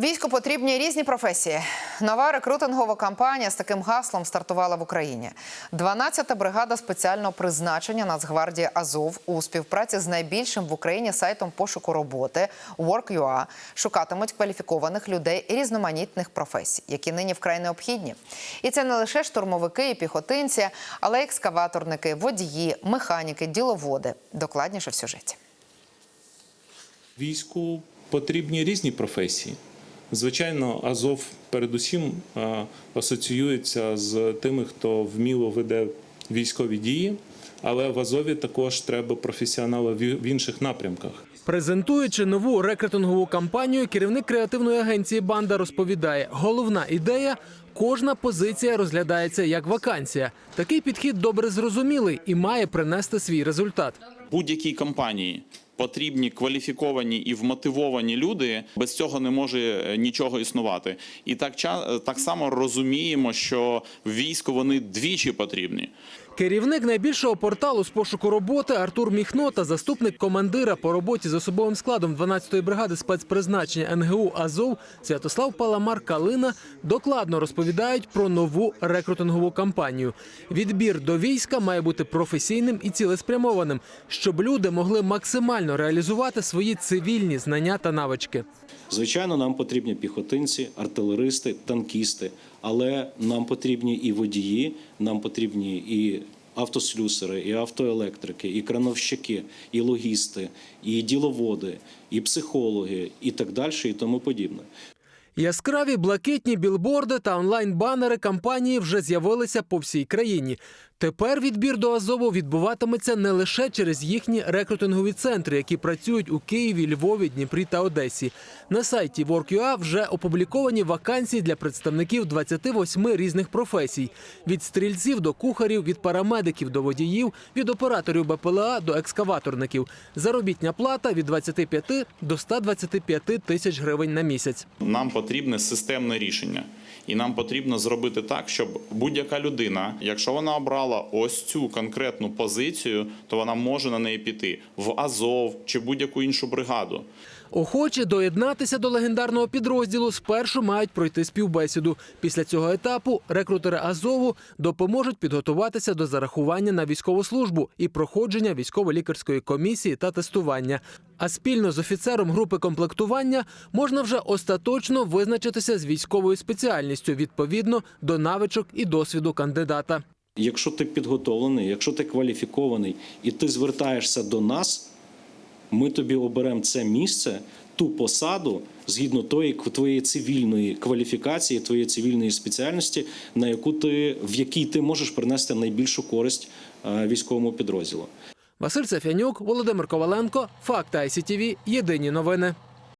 Війську потрібні різні професії. Нова рекрутингова кампанія з таким гаслом стартувала в Україні. 12-та бригада спеціального призначення Нацгвардії Азов у співпраці з найбільшим в Україні сайтом пошуку роботи Work.ua шукатимуть кваліфікованих людей різноманітних професій, які нині вкрай необхідні. І це не лише штурмовики і піхотинці, але й екскаваторники, водії, механіки, діловоди. Докладніше в сюжеті. Війську потрібні різні професії. Звичайно, Азов передусім асоціюється з тими, хто вміло веде військові дії, але в Азові також треба професіонала в в інших напрямках. Презентуючи нову рекрутингову кампанію, керівник креативної агенції Банда розповідає: головна ідея кожна позиція розглядається як вакансія. Такий підхід добре зрозумілий і має принести свій результат. будь-якій компанії потрібні кваліфіковані і вмотивовані люди. Без цього не може е, нічого існувати. І так так само розуміємо, що в війську вони двічі потрібні. Керівник найбільшого порталу з пошуку роботи Артур Міхно та заступник командира по роботі з особовим складом 12-ї бригади спецпризначення НГУ Азов Святослав Паламар Калина докладно розповідають про нову рекрутингову кампанію. Відбір до війська має бути професійним і цілеспрямованим, щоб люди могли максимально реалізувати свої цивільні знання та навички. Звичайно, нам потрібні піхотинці, артилеристи, танкісти, але нам потрібні і водії, нам потрібні і автослюсери, і автоелектрики, і крановщики, і логісти, і діловоди, і психологи, і так далі, і тому подібне. Яскраві блакитні білборди та онлайн-банери кампанії вже з'явилися по всій країні. Тепер відбір до Азову відбуватиметься не лише через їхні рекрутингові центри, які працюють у Києві, Львові, Дніпрі та Одесі. На сайті Work.ua вже опубліковані вакансії для представників 28 різних професій: від стрільців до кухарів, від парамедиків до водіїв, від операторів БПЛА до екскаваторників. Заробітня плата від 25 до 125 тисяч гривень на місяць. Нам потрібне системне рішення. І нам потрібно зробити так, щоб будь-яка людина, якщо вона обрала ось цю конкретну позицію, то вона може на неї піти в Азов чи будь-яку іншу бригаду. Охочі доєднатися до легендарного підрозділу спершу мають пройти співбесіду. Після цього етапу рекрутери Азову допоможуть підготуватися до зарахування на військову службу і проходження військово-лікарської комісії та тестування. А спільно з офіцером групи комплектування можна вже остаточно визначитися з військовою спеціальністю відповідно до навичок і досвіду кандидата. Якщо ти підготовлений, якщо ти кваліфікований і ти звертаєшся до нас, ми тобі оберемо це місце, ту посаду згідно тої твоєї цивільної кваліфікації, твоєї цивільної спеціальності, на яку ти в якій ти можеш принести найбільшу користь е, військовому підрозділу. Василь Сафянюк, Володимир Коваленко, Факт ICTV, Єдині новини.